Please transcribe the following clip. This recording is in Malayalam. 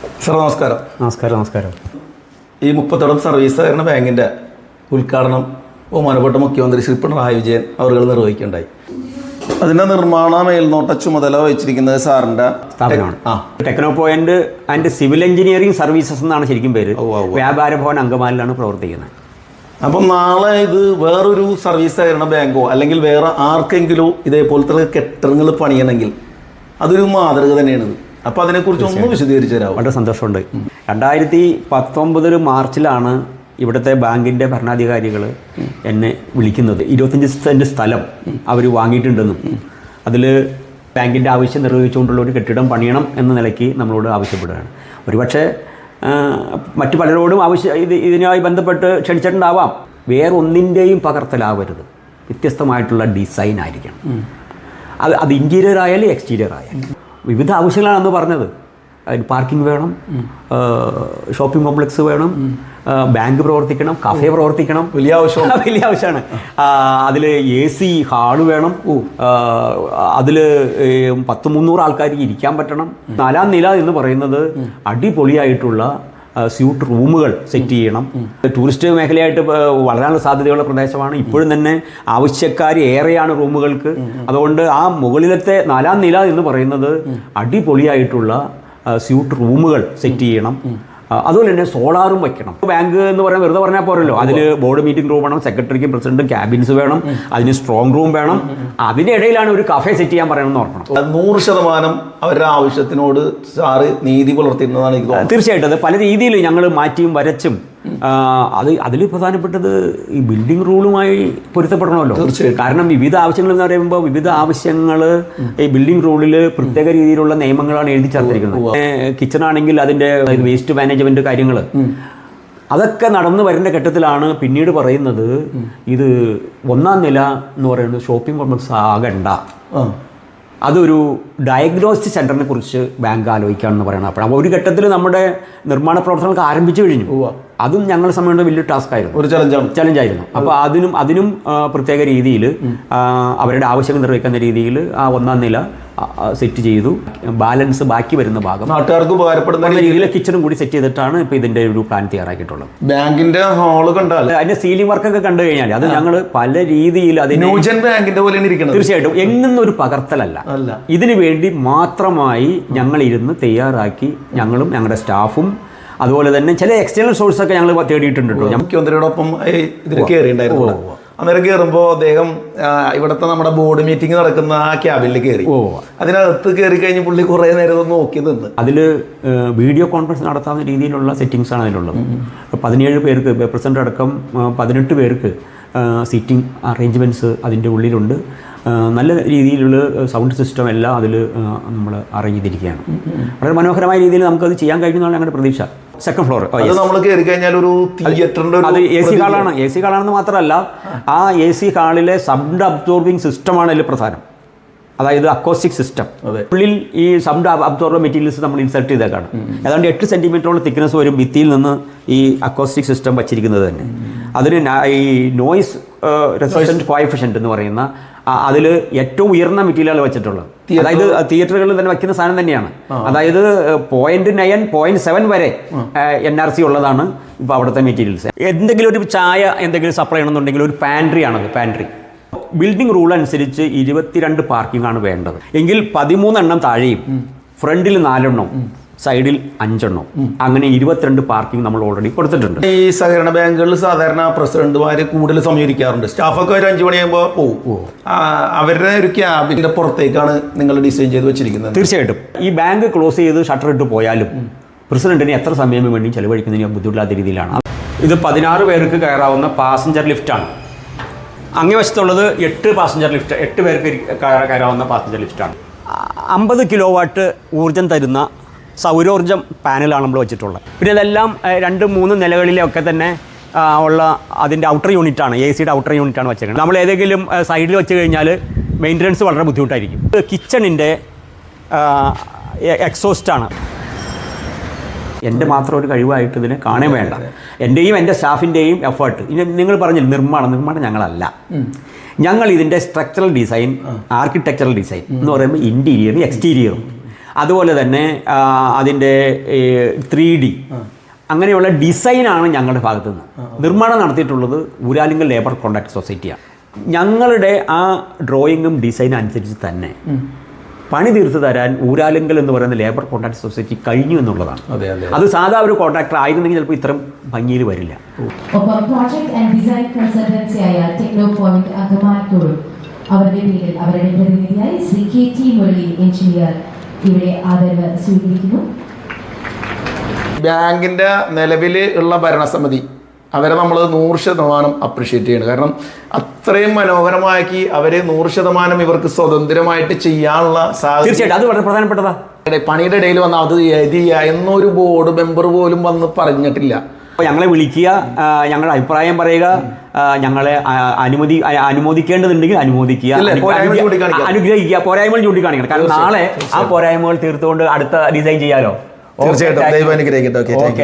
സാർ നമസ്കാരം. നമസ്കാരം നമസ്കാരം. ഈ മുപ്പത്തോളം സർവീസ് സഹകരണ ബാങ്കിന്റെ ഉദ്ഘാടനം ബഹുമാനപ്പെട്ട മുഖ്യമന്ത്രി ശ്രീ പിണറായി വിജയൻ അവർ നിർവഹിക്കുകയുണ്ടായി. അതിന്റെ നിർമ്മാണ മേൽനോട്ട ചുമതല വഹിച്ചിരിക്കുന്നത് സാറിന്റെ സ്ഥാപനമാണ്. Techno point and civil engineering services എന്നാണ് ശരിക്കും പേര്. വ്യാപാര ഭവൻ അങ്കമാലിലാണ് പ്രവർത്തിക്കുന്നത്. അപ്പം നാളെ ഇത് വേറൊരു സർവീസ് സഹകരണ ബാങ്കോ അല്ലെങ്കിൽ വേറെ ആർക്കെങ്കിലും ഇതേപോലത്തെ കെട്ടിടങ്ങൾ പണിയണമെങ്കിൽ അതൊരു മാതൃക തന്നെയാണ് ഇത് അപ്പം അതിനെക്കുറിച്ച് ഒന്ന് വിശദീകരിച്ചു തരാം വളരെ സന്തോഷമുണ്ട്. രണ്ടായിരത്തി പത്തൊമ്പത് മാർച്ചിലാണ് ഇവിടുത്തെ ബാങ്കിന്റെ ഭരണാധികാരികൾ എന്നെ വിളിക്കുന്നത്. ഇരുപത്തഞ്ച് സെന്റ് സ്ഥലം അവർ വാങ്ങിയിട്ടുണ്ടെന്നും അതിൽ ബാങ്കിന്റെ ആവശ്യം നിർവഹിച്ചുകൊണ്ടുള്ള ഒരു കെട്ടിടം പണിയണം എന്ന നിലയ്ക്ക് നമ്മളോട് ആവശ്യപ്പെടുകയാണ്. ഒരുപക്ഷെ മറ്റു പലരോടും ആവശ്യം ഇത് ഇതിനുമായി ബന്ധപ്പെട്ട് ക്ഷണിച്ചിട്ടുണ്ടാവാം. വേറെ ഒന്നിന്റെയും പകർത്തലാവരുത്. വ്യത്യസ്തമായിട്ടുള്ള ഡിസൈൻ ആയിരിക്കണം അത് അത് ഇന്റീരിയർ ആയാലും എക്സ്റ്റീരിയർ ആയാലും. വിവിധ ആവശ്യങ്ങളാണ് അന്ന് പറഞ്ഞത്. അതിന് പാർക്കിംഗ് വേണം ഷോപ്പിംഗ് കോംപ്ലക്സ് വേണം ബാങ്ക് പ്രവർത്തിക്കണം കഫേ പ്രവർത്തിക്കണം. വലിയ ആവശ്യമാണ് വലിയ ആവശ്യമാണ്. അതിൽ എ സി ഹാൾ വേണം. അതിൽ പത്ത് മുന്നൂറ് ആൾക്കാർക്ക് ഇരിക്കാൻ പറ്റണം. നാലാം നില എന്ന് പറയുന്നത് അടിപൊളിയായിട്ടുള്ള സ്യൂട്ട് റൂമുകൾ സെറ്റ് ചെയ്യണം. ടൂറിസ്റ്റ് മേഖലയായിട്ട് വളരാനുള്ള സാധ്യതയുള്ള പ്രദേശമാണ്. ഇപ്പോഴും തന്നെ ആവശ്യക്കാർ ഏറെയാണ് റൂമുകൾക്ക്. അതുകൊണ്ട് ആ മുകളിലത്തെ നാലാം നില എന്ന് പറയുന്നത് അടിപൊളിയായിട്ടുള്ള സ്യൂട്ട് റൂമുകൾ സെറ്റ് ചെയ്യണം. അതുപോലെ തന്നെ സോളാറും വെക്കണം ബാങ്ക് എന്ന് പറയാൻ വെറുതെ പറഞ്ഞാൽ പോരല്ലോ. അതിന് ബോർഡ് മീറ്റിംഗ് റൂം വേണം സെക്രട്ടറിക്കും പ്രസിഡന്റും ക്യാബിൻസ് വേണം അതിന് സ്ട്രോങ് റൂം വേണം. അതിന്റെ ഇടയിലാണ് ഒരു കഫേ സെറ്റ് ചെയ്യാൻ പറയണമെന്ന് ഓർക്കണം. അത് നൂറ് ശതമാനം അവരുടെ ആവശ്യത്തിനോട് സാറ് നീതി പുലർത്തിയിരുന്നതാണ് എനിക്ക് തീർച്ചയായിട്ടും അത് പല രീതിയിൽ ഞങ്ങൾ മാറ്റിയും വരച്ചും അത് അതിൽ പ്രധാനപ്പെട്ടത് ഈ ബിൽഡിംഗ് റൂളുമായി പൊരുത്തപ്പെടണമല്ലോ. കാരണം വിവിധ ആവശ്യങ്ങൾ എന്ന് പറയുമ്പോൾ വിവിധ ആവശ്യങ്ങൾ ഈ ബിൽഡിംഗ് റൂളിൽ പ്രത്യേക രീതിയിലുള്ള നിയമങ്ങളാണ് എഴുതി ചേർത്തിരിക്കുന്നത്. കിച്ചൺ ആണെങ്കിൽ അതിന്റെ വേസ്റ്റ് മാനേജ്മെന്റ് കാര്യങ്ങൾ അതൊക്കെ നടന്നു വരുന്ന ഘട്ടത്തിലാണ് പിന്നീട് പറയുന്നത് ഇത് ഒന്നാം നില എന്ന് പറയുന്നത് ഷോപ്പിംഗ് കോംപ്ലക്സ് ആകണ്ട അതൊരു ഡയഗ്നോസ്റ്റിക് സെന്ററിനെ കുറിച്ച് ബാങ്ക് ആലോചിക്കുകയാണെന്ന് പറയണം അപ്പോൾ ഒരു ഘട്ടത്തിൽ നമ്മുടെ നിർമ്മാണ പ്രവർത്തനങ്ങൾക്ക് ആരംഭിച്ചു കഴിഞ്ഞു. അതും ഞങ്ങളെ സമയത്ത് വലിയ ടാസ്ക് ആയിരുന്നു. ഒരു ചലഞ്ചാണ് ചലഞ്ചായിരുന്നു അപ്പോൾ അതിനും അതിനും പ്രത്യേക രീതിയിൽ അവരുടെ ആവശ്യങ്ങൾ നിർവഹിക്കുന്ന രീതിയിൽ ആ ഒന്നാം നില സെറ്റ് ചെയ്തു. ബാലൻസ് ബാക്കി വരുന്ന ഭാഗം. നാട്ടുകാർക്ക് ഉപകാരപ്പെടുന്ന രീതിയിൽ. കിച്ചണും കൂടി സെറ്റ് ചെയ്തിട്ടാണ് ഇപ്പോൾ ഇതിന്റെ ഒരു പ്ലാൻ തയ്യാറാക്കിയിട്ടുള്ളത്. ബാങ്കിന്റെ ഹാൾ കണ്ടാൽ. അതിന്റെ സീലിംഗ് വർക്കൊക്കെ കണ്ടു കഴിഞ്ഞാൽ അത് ഞങ്ങൾ പല രീതിയിൽ അതിനെ ബാങ്കിന്റെ പോലെ തീർച്ചയായിട്ടും എങ്ങും ഒരു പകർത്തലല്ല ഇതിനു വേണ്ടി മാത്രമായി ഞങ്ങൾ ഇരുന്ന് തയ്യാറാക്കി ഞങ്ങളും ഞങ്ങളുടെ സ്റ്റാഫും അതുപോലെ തന്നെ ചില എക്സ്റ്റേണൽ സോഴ്സൊക്കെ ഞങ്ങൾ തേടിയിട്ടുണ്ട് കേട്ടോ മുഖ്യമന്ത്രിയോടൊപ്പം ഇതിൽ കയറിയിട്ടുണ്ടായിരുന്നു അന്നേരം കയറുമ്പോൾ അദ്ദേഹം ഇവിടുത്തെ നമ്മുടെ ബോർഡ് മീറ്റിംഗ് നടക്കുന്ന ആ ക്യാബിനിൽ കയറി ഓ അതിനകത്ത് കയറി കഴിഞ്ഞ് പുള്ളി കുറേ നേരം നോക്കി നിന്ന്. അതിൽ വീഡിയോ കോൺഫറൻസ് നടത്താവുന്ന രീതിയിലുള്ള സെറ്റിങ്സ് ആണ് അതിലുള്ളത്. പതിനേഴ് പേർക്ക് പ്രസിഡന്റ് അടക്കം പതിനെട്ട് പേർക്ക് സീറ്റിംഗ് അറേഞ്ച്മെന്റ്സ് അതിന്റെ ഉള്ളിലുണ്ട്. നല്ല രീതിയിലുള്ള സൗണ്ട് സിസ്റ്റം എല്ലാം അതിൽ നമ്മൾ അറേഞ്ച് ചെയ്തിരിക്കുകയാണ് വളരെ മനോഹരമായ രീതിയിൽ നമുക്കത് ചെയ്യാൻ കഴിയുന്നതാണ് ഞങ്ങളുടെ പ്രതീക്ഷ. സെക്കൻഡ് ഫ്ലോർ നമ്മൾ കയറി കഴിഞ്ഞാൽ ഒരു തിയേറ്ററിന്റെ അത് എ സി ഹാളാണ്. എ സി ഹാളാണെന്ന് മാത്രമല്ല ആ എ സി ഹാളിലെ സൗണ്ട് അബ്സോർബിംഗ് സിസ്റ്റമാണ് അതിൽ പ്രധാനം. അതായത് അക്കോസ്റ്റിക് സിസ്റ്റം. ഉള്ളിൽ ഈ സൗണ്ട് അബ്സോർബർ മെറ്റീരിയൽസ് നമ്മൾ ഇൻസർട്ട് ചെയ്തേക്കാണ്. ഏതാണ്ട് എട്ട് സെന്റിമീറ്ററോളം തിക്നെസ് വരും ഭിത്തിയിൽ നിന്ന് ഈ അക്കോസ്റ്റിക് സിസ്റ്റം വച്ചിരിക്കുന്നത് തന്നെ. അതിന് ഈ നോയിസ് റെസിസ്റ്റന്റ് കോയഫിഷ്യന്റ് എന്ന് പറയുന്ന അതിൽ ഏറ്റവും ഉയർന്ന മെറ്റീരിയലാണ് വെച്ചിട്ടുള്ളത്. അതായത് തിയേറ്ററുകളിൽ തന്നെ വയ്ക്കുന്ന സാധനം തന്നെയാണ്. അതായത് പോയിന്റ് നയൻ പോയിന്റ് സെവൻ വരെ എൻ ആർ സി ഉള്ളതാണ് ഇപ്പോൾ അവിടുത്തെ മെറ്റീരിയൽസ് എന്തെങ്കിലും ഒരു ചായ എന്തെങ്കിലും സപ്ലൈ ചെയ്യണമെന്നുണ്ടെങ്കിൽ ഒരു പാൻട്രി ആണത് പാൻട്രി ബിൽഡിംഗ് റൂൾ അനുസരിച്ച് ഇരുപത്തിരണ്ട് പാർക്കിംഗ് ആണ് വേണ്ടത്. എങ്കിൽ പതിമൂന്നെണ്ണം താഴെയും ഫ്രണ്ടിൽ നാലെണ്ണം സൈഡിൽ അഞ്ചെണ്ണം. അങ്ങനെ ഇരുപത്തിരണ്ട് പാർക്കിംഗ് നമ്മൾ ഓൾറെഡി കൊടുത്തിട്ടുണ്ട്. ഈ സഹകരണ ബാങ്കുകളിൽ സാധാരണ പ്രസിഡന്റുമാര് കൂടുതൽ സമീപിക്കാറുണ്ട് സ്റ്റാഫൊക്കെ ഒരു അഞ്ചു മണിയാകുമ്പോൾ പോകും അവരുടെ ഒരു ക്യാബിന്റെ പുറത്തേക്കാണ് നിങ്ങൾ ഡിസൈൻ ചെയ്ത് വെച്ചിരിക്കുന്നത്. തീർച്ചയായിട്ടും. ഈ ബാങ്ക് ക്ലോസ് ചെയ്ത് ഷട്ടർ ഇട്ട് പോയാലും പ്രസിഡന്റിന് എത്ര സമയം വേണ്ടി ചെലവഴിക്കുന്നതിന് ബുദ്ധിമുട്ടില്ലാത്ത രീതിയിലാണ്. ഇത് പതിനാറ് പേർക്ക് കയറാവുന്ന പാസഞ്ചർ ലിഫ്റ്റാണ് അങ്ങേ വശത്തുള്ളത് എട്ട് പാസഞ്ചർ ലിഫ്റ്റ് എട്ട് പേർക്ക് കയറാവുന്ന പാസഞ്ചർ ലിഫ്റ്റാണ് അമ്പത് കിലോ വാട്ട് ഊർജം തരുന്ന സൗരോർജം പാനലാണ് നമ്മൾ വെച്ചിട്ടുള്ളത്. പിന്നെ ഇതെല്ലാം രണ്ട് മൂന്ന് നിലകളിലൊക്കെ തന്നെ ഉള്ള അതിന്റെ ഔട്ടർ യൂണിറ്റാണ് എ സിയുടെ ഔട്ടർ യൂണിറ്റാണ് വെച്ചിരിക്കുന്നത്. നമ്മൾ ഏതെങ്കിലും സൈഡിൽ വെച്ച് കഴിഞ്ഞാൽ മെയിന്റനൻസ് വളരെ ബുദ്ധിമുട്ടായിരിക്കും. ഇത് കിച്ചണിന്റെ എക്സോസ്റ്റാണ് എന്റെ മാത്രം ഒരു കഴിവായിട്ട് ഇതിനെ കാണേ വേണ്ട. എന്റെയും എന്റെ സ്റ്റാഫിന്റെയും എഫേർട്ട് ഇനി നിങ്ങൾ പറഞ്ഞില്ല നിർമ്മാണം. നിർമ്മാണം ഞങ്ങളല്ല. ഞങ്ങൾ ഇതിന്റെ സ്ട്രക്ചറൽ ഡിസൈൻ ആർക്കിടെക്ചറൽ ഡിസൈൻ എന്ന് പറയുമ്പോൾ ഇന്റീരിയറും എക്സ്റ്റീരിയറും അതുപോലെ തന്നെ അതിന്റെ ത്രീ ഡി അങ്ങനെയുള്ള ഡിസൈനാണ് ഞങ്ങളുടെ ഭാഗത്തു നിന്ന്. നിർമ്മാണം നടത്തിയിട്ടുള്ളത് ഊരാലിംഗൽ ലേബർ കോൺട്രാക്ട് സൊസൈറ്റിയാണ് ഞങ്ങളുടെ ആ ഡ്രോയിങ്ങും ഡിസൈനും അനുസരിച്ച് തന്നെ. പണി തീർത്തു തരാൻ ഊരാലുങ്കൽ എന്ന് പറയുന്ന ലേബർ കോൺട്രാക്ട് സൊസൈറ്റി കഴിഞ്ഞു എന്നുള്ളതാണ്. അതെ അതെ അത്. സാധാ ഒരു കോൺട്രാക്ടർ ആയിരുന്നെങ്കിൽ ചിലപ്പോൾ ഇത്രയും ഭംഗിയിൽ വരില്ല. ഒപ്പം പ്രോജക്ട് ആൻഡ് ഡിസൈൻ കൺസൾട്ടൻസിയായ ടെക്നോ പോയിന്റ് അങ്കമാലിക്കോടും അവരുടെ പേരിൽ അവരുടെ പ്രതിനിധിയായി Shri K T Murali engineer ഇവിടെ ആദരവ് സ്വീകരിക്കുന്നു. ബാങ്കിന്റെ നിലവിൽ ഉള്ള ഭരണസമിതി അവരെ നമ്മൾ നൂറ് ശതമാനം അപ്രിഷ്യേറ്റ് ചെയ്യണം. കാരണം അത്രയും മനോഹരമാക്കി അവരെ നൂറ് ശതമാനം ഇവർക്ക് സ്വതന്ത്രമായിട്ട് ചെയ്യാനുള്ള തീർച്ചയായിട്ടും. അത് വളരെ പ്രധാനപ്പെട്ടതാ. പണിയുടെ ഇടയിൽ വന്ന അത് എഴുതി എന്നൊരു ബോർഡ് മെമ്പർ പോലും വന്ന് പറഞ്ഞിട്ടില്ല. ഞങ്ങളെ വിളിക്കുക ഞങ്ങളുടെ അഭിപ്രായം പറയുക ഞങ്ങളെ അനുമതി അനുമോദിക്കേണ്ടതുണ്ടെങ്കിൽ അനുമോദിക്കുക. അനുഗ്രഹിക്കുക പോരായ്മകൾ ചൂണ്ടിക്കാണിക്കണം. കാരണം നാളെ ആ പോരായ്മകൾ തീർത്തുകൊണ്ട് അടുത്ത ഡിസൈൻ ചെയ്യാലോ. തീർച്ചയായിട്ടും. ദൈവം അനുഗ്രഹിക്കട്ടെ. Okay okay